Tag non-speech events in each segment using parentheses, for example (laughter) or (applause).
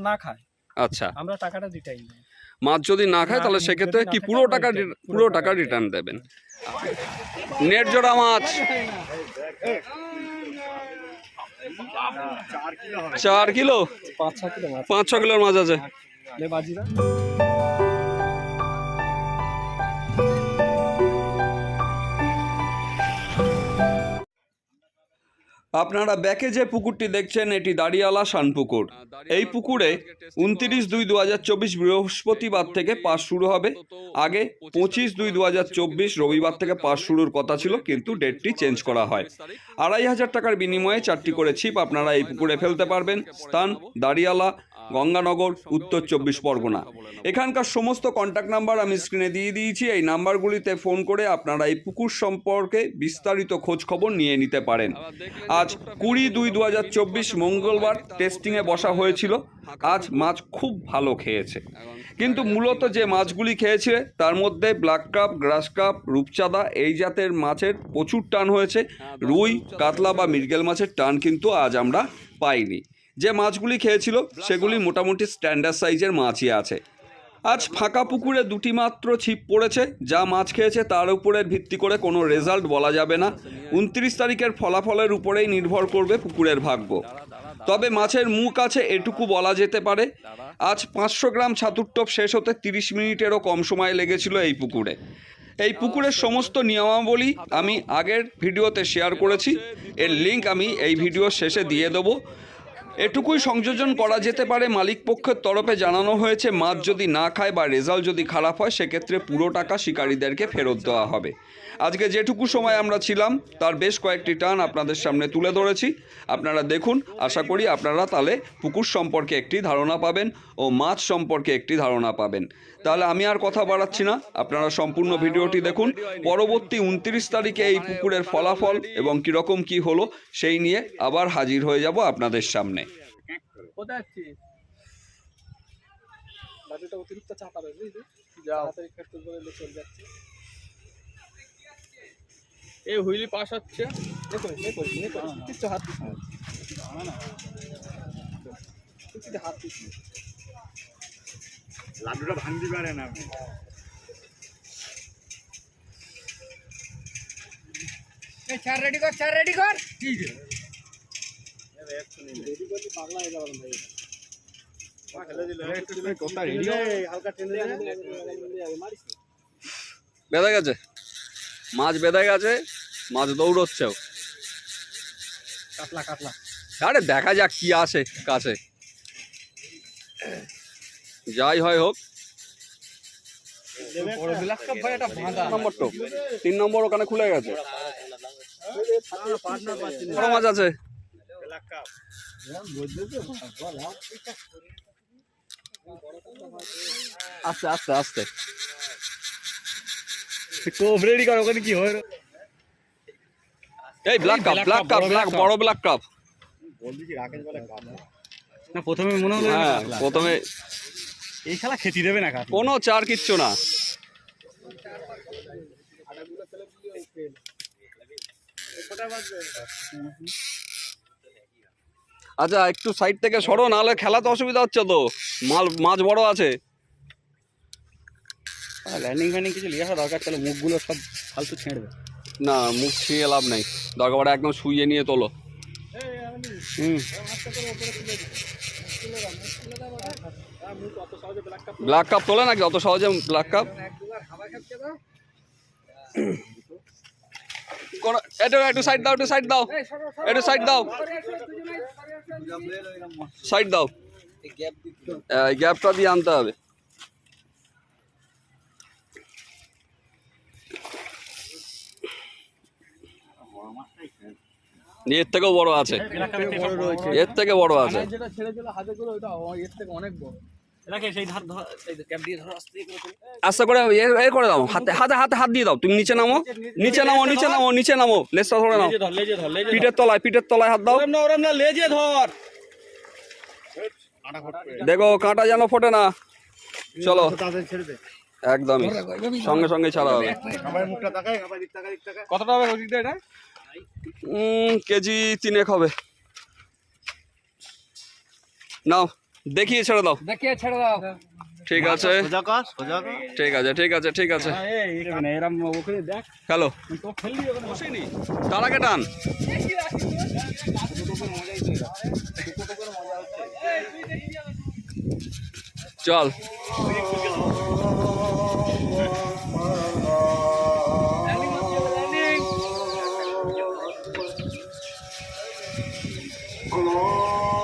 না খায়। আচ্ছা। আমরা টাকাটা দিতেই না মাছ যদি না খায় তাহলে সেক্ষেত্রে কি পুরো টাকা পুরো টাকা টাকা রিটার্ন দেবেন? নেট জোড়া মাছ। চার কিলো। পাঁচ ছ কিলো মাছ। পাঁচ ছ কিলোর মাছ আছে। বাজিরা। আপনারা ব্যাকে যে পুকুরটি দেখছেন এটি দাড়িয়ালা শানপুকুর এই পুকুরে উনত্রিশ দুই দু হাজার চব্বিশ বৃহস্পতিবার থেকে পাস শুরু হবে। আগে পঁচিশ দুই দু হাজার চব্বিশ রবিবার থেকে পাশ শুরুর কথা ছিল কিন্তু ডেটটি চেঞ্জ করা হয়। আড়াই হাজার টাকার বিনিময়ে চারটি করে ছিপ আপনারা এই পুকুরে ফেলতে পারবেন। স্থান দাড়িয়ালা গঙ্গানগর, উত্তর চব্বিশ পরগনা। এখানকার সমস্ত কন্ট্যাক্ট নাম্বার আমি স্ক্রিনে দিয়ে দিয়েছি। এই নাম্বারগুলিতে ফোন করে আপনারা এই পুকুর সম্পর্কে বিস্তারিত খোঁজ খবর নিয়ে নিতে পারেন। আজ কুড়ি দুই দু মঙ্গলবার টেস্টিংয়ে বসা হয়েছিল। আজ মাছ খুব ভালো খেয়েছে। কিন্তু মূলত যে মাছগুলি খেয়েছে, তার মধ্যে ব্ল্যাক কাপ গ্রাস কাপ রূপচাঁদা, এই জাতের মাছের প্রচুর টান হয়েছে। রুই, কাতলা বা মৃগেল মাছের টান কিন্তু আজ আমরা পাইনি। যে মাছগুলি খেয়েছিল, সেগুলি মোটামুটি স্ট্যান্ডার্ড সাইজের মাছই আছে। আজ ফাঁকা পুকুরে দুটি মাত্র ছিপ পড়েছে, যা মাছ খেয়েছে তার উপরের ভিত্তি করে কোনো রেজাল্ট বলা যাবে না। উনত্রিশ তারিখের ফলাফলের উপরেই নির্ভর করবে পুকুরের ভাগ্য। তবে মাছের মুখ আছে, এটুকু বলা যেতে পারে। আজ পাঁচশো গ্রাম ছাতুর টোপ শেষ হতে তিরিশ মিনিটেরও কম সময় লেগেছিল এই পুকুরে। এই পুকুরের সমস্ত নিয়মাবলী আমি আগের ভিডিওতে শেয়ার করেছি। এর লিংক আমি এই ভিডিও শেষে দিয়ে দেবো। এটুকুই সংযোজন করা যেতে পারে। মালিক পক্ষের তরফে জানানো হয়েছে, মাছ যদি না খায় বা রেজাল্ট যদি খারাপ হয়, সেক্ষেত্রে পুরো টাকা শিকারীদেরকে ফেরত দেওয়া হবে। আজকে যেটুকু সময় আমরা ছিলাম, তার বেশ কয়েকটি টান আপনাদের সামনে তুলে ধরেছি। আপনারা দেখুন, আশা করি আপনারা তাহলে পুকুর সম্পর্কে একটি ধারণা পাবেন ও মাছ সম্পর্কে একটি ধারণা পাবেন। তাহলে আমি আর কথা বাড়াচ্ছি না, আপনারা সম্পূর্ণ ভিডিওটি দেখুন। পরবর্তী উনত্রিশ তারিখে এই পুকুরের ফলাফল এবং কীরকম কি হলো, সেই নিয়ে আবার হাজির হয়ে যাব আপনাদের সামনে। কোথায় বাজেটা অতিরিক্ত চাপা যাও। তাড়াতাড়ি খেতে বলে চলে যাচ্ছে। এই হুইলি পাস হচ্ছে। নে করিস নে করিস নে করিস কিচ্ছু হাত দিস না। কিছু হাত দিস না। লাড্ডুটা ভাঙতে পারে না। আপনি চার রেডি কর চার রেডি কর। রেডি করলি বেঁধে গেছে মাছ বেঁধে গেছে মাছ দৌড়চ্ছেও কাতলা আরে দেখা যাক কি আসে কাছে। যাই হয় হোক। তিন নম্বর ওখানে খুলে গেছে। মাছ আছে। আস্তে আস্তে আস্তে। কোপ রেডি কর ওখানে কি হয়? এই black cup black cup black বড় ব্ল্যাক কাপ বলবি কি রাকেশ বলে কাপ না প্রথমে মনে হলো হ্যাঁ প্রথমে এই শালা খেতে দেবে না কাপ কোনো চার কিচ্ছু না। আচ্ছা একটু সাইড থেকে সরো নাহলে খেলাতে অসুবিধা হচ্ছে তো। মাল মাছ বড় আছে। ল্যান্ডিং ফ্যান্ডিং কিছু আসা দরকার তাহলে মুখগুলো সব ফালতু ছেড়বে না মুখ ছিঁড়ে লাভ নেই। দরকার একদম শুইয়ে নিয়ে তোলো। ব্ল্যাক কাপ তোলে নাকি? অত সহজে ব্ল্যাক কাপ (clears throat) কোন একটু একটু সাইড দাও একটু সাইড দাও। একটু সাইড দাও। সাইড দাও। গ্যাপটা দিয়ে আনতে হবে। এর থেকেও বড় আছে। এর থেকে বড় আছে। যেটা ছেড়ে হাতে করে ওইটা এর থেকে অনেক বড়। আস্তে করে এ করে দাও হাতে হাতে হাতে হাত দিয়ে দাও। তুমি নিচে নামো নিচে নামো নিচে নামো নিচে নামো লেজটা ধরে নাও। পিঠের তলায় পিঠের তলায় হাত দাও। না লেজে ধর। দেখো কাঁটা যেন ফোটে না। চলো। একদমই। সঙ্গে সঙ্গে ছাড়া হবে। কতটা হবে এটা? উম, কেজি তিনেক হবে। নাও। দেখিয়ে ছেড়ে দাও। দেখিয়ে ছেড়ে দাও। ঠিক আছে। সোজা কর সোজা কর। ঠিক আছে ঠিক আছে ঠিক আছে। এই দেবে ওখানে দেখ। হ্যালো। তো ফেললি ওখানে। বসেনি। তার আগে টান। চল। ওই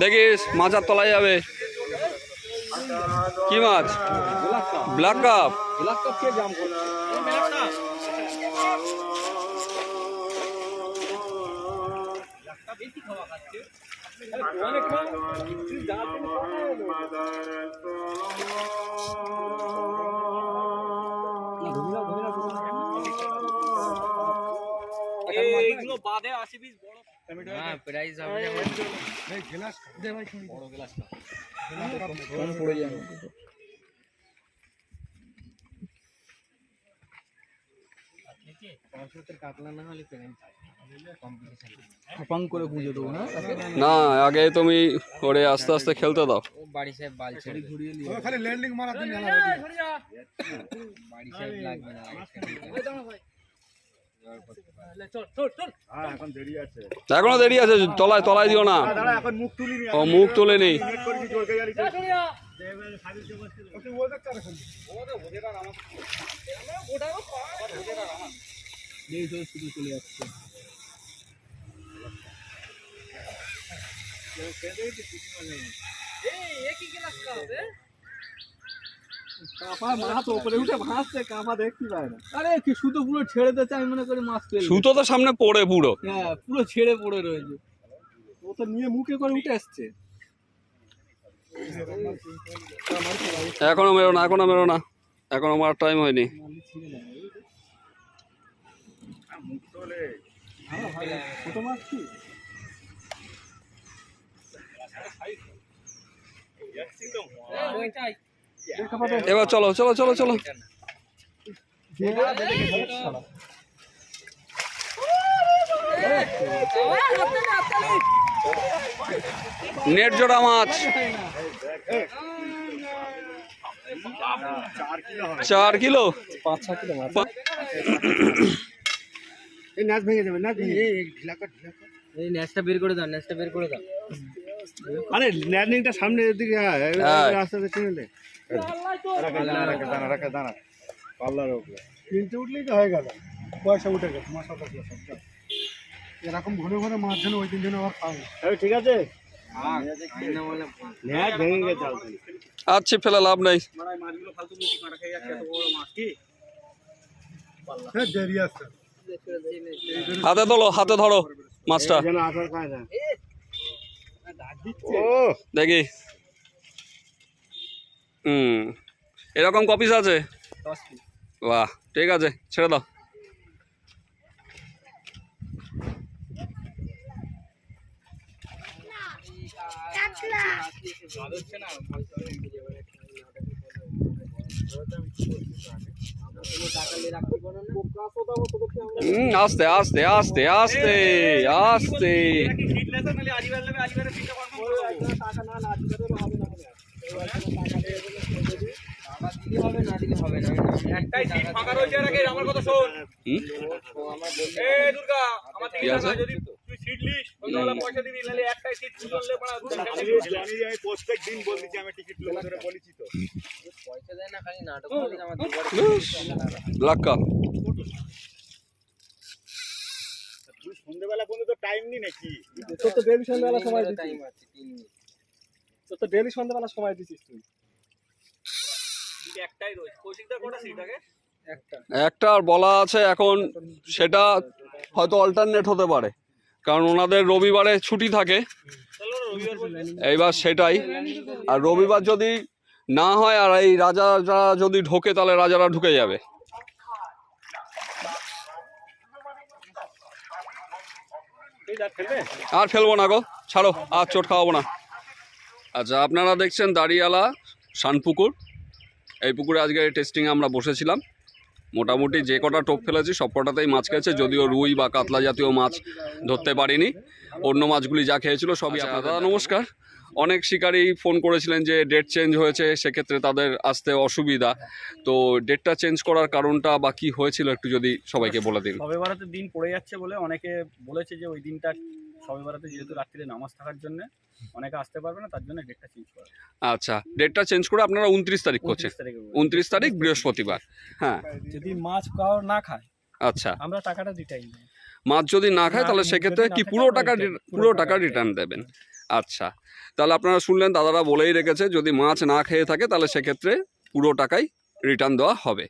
দেখিস মাছার তলায় যাবে। কি মাছ? ব্ল্যাক কাপ গ্লাস কাপ না, পিস বড়। হ্যাঁ প্রাইস হবে পড়ে যায় কাতলা না হলে পেমেন্ট কম্পিটিশন ফাপাং করে গুঁজে না? না আগে তুমি ওরে আস্তে আস্তে খেলতে দাও। বাড়ি সাহেব বাল ছেড়ে ঘুরিয়ে নিয়ে খালি ল্যান্ডিং মারার জন্য বাড়ি সাহেব লাগবে না এখন দেরি আছে। এখনও দেরি আছে তলায় তলায় দিও না। মুখ তুলিনি ও মুখ তোলে নেই এই তো শুধু চলে সুতো তো সামনে পড়ে পুরো। হ্যাঁ পুরো ছেড়ে পড়ে রয়েছে। ও তো নিয়ে মুখে করে উঠে আসছে। এখনও মেরো না এখনও মেরো না। এখনও আমার টাইম হয়নি। ছোট কি এবার চলো চলো চলো চলো। নেট জোড়া মাছ। চার কিলো। পাঁচ ছ কিলো এই নাচ ভেঙে যাবে নাচ ভেঙে এই ঢিলা কর ঢিলা কর এই ন্যাসটা বের করে দাও ন্যাসটা বের করে দাও। আরে ল্যান্ডিংটা সামনে দিকে হ্যাঁ। রাস্তাতে টেনে দে দাঁড়া রাখা দাঁড়া রাখা পাল্লার উপরে। তিনটে উঠলেই তো হয়ে গেল। পয়সা উঠে গেছে এরকম ঘন ঘন মাছ যেন ওই দিন যেন আবার খাওয়া ঠিক আছে? আচ্ছা ফেলে লাভ নাই। হ্যাঁ দেরি আছে। হাতে ধরো হাতে ধরো মাছটা। দেখি। হুম। এরকম কপিস আছে? বাহ ঠিক আছে ছেড়ে দাও। হুম আস্তে আস্তে আস্তে আস্তে আস্তে। না না একটাই সিট ফাঁকা রয়েছে হুম? কি আছে? জানি যে আমি প্রত্যেক দিন বলছি আমি টিকিট লোক ধরে বলেছি তো। পয়সা দেয় না খালি নাটক করে আমার দুবার লাক্কা তুই সন্ধ্যেবেলা কোনো তো টাইম নি নাকি? তোর তো ডেলি সন্ধ্যাবেলা সময় দিচ্ছিস টাইম আছে তোর তো ডেলি সন্ধ্যাবেলা সময় দিচ্ছিস তুই। একটাই রয়েছে। কৌশিকদার কটা সিট আগে? একটা। আর বলা আছে এখন সেটা হয়তো অল্টারনেট হতে পারে। কারণ ওনাদের রবিবারে ছুটি থাকে। এইবার সেটাই। আর রবিবার যদি না হয় আর এই রাজারা যদি ঢোকে তাহলে রাজারা ঢুকে যাবে। আর ফেলব না গো। ছাড়ো আর চোট খাওয়াবো না। আচ্ছা আপনারা দেখছেন দাড়িয়ালা শানপুকুর এই পুকুরে আজকে টেস্টিং আমরা বসেছিলাম। মোটামুটি যে কটা টোপ ফেলেছি সব কটাতেই মাছ খেয়েছে যদিও রুই বা কাতলা জাতীয় মাছ ধরতে পারিনি। অন্য মাছগুলি যা খেয়েছিল সবই আপনার দাদা নমস্কার। অনেক শিকারী ফোন করেছিলেন যে ডেট চেঞ্জ হয়েছে সেক্ষেত্রে তাদের আসতে অসুবিধা। তো ডেটটা চেঞ্জ করার কারণটা বা কি হয়েছিল একটু যদি সবাইকে বলে দিন। সবে দিন পড়ে যাচ্ছে বলে অনেকে বলেছে যে ওই দিনটা সবে বারাতে যেহেতু রাত্রিরে নামাজ থাকার জন্য অনেকে আসতে পারবে না তার জন্য ডেটটা চেঞ্জ করা। আচ্ছা ডেটটা চেঞ্জ করে আপনারা উনত্রিশ তারিখ করছেন। উনত্রিশ তারিখে বৃহস্পতিবার হ্যাঁ। যদি মাছ কাউ না খায় আচ্ছা। আমরা টাকাটা দিতেই না মাছ যদি না খায় তাহলে সেক্ষেত্রে কি পুরো টাকা পুরো টাকা রিটার্ন দেবেন। আচ্ছা তাহলে আপনারা শুনলেন দাদারা বলেই রেখেছে যদি মাছ না খেয়ে থাকে তাহলে সেক্ষেত্রে পুরো টাকাই রিটার্ন দেওয়া হবে।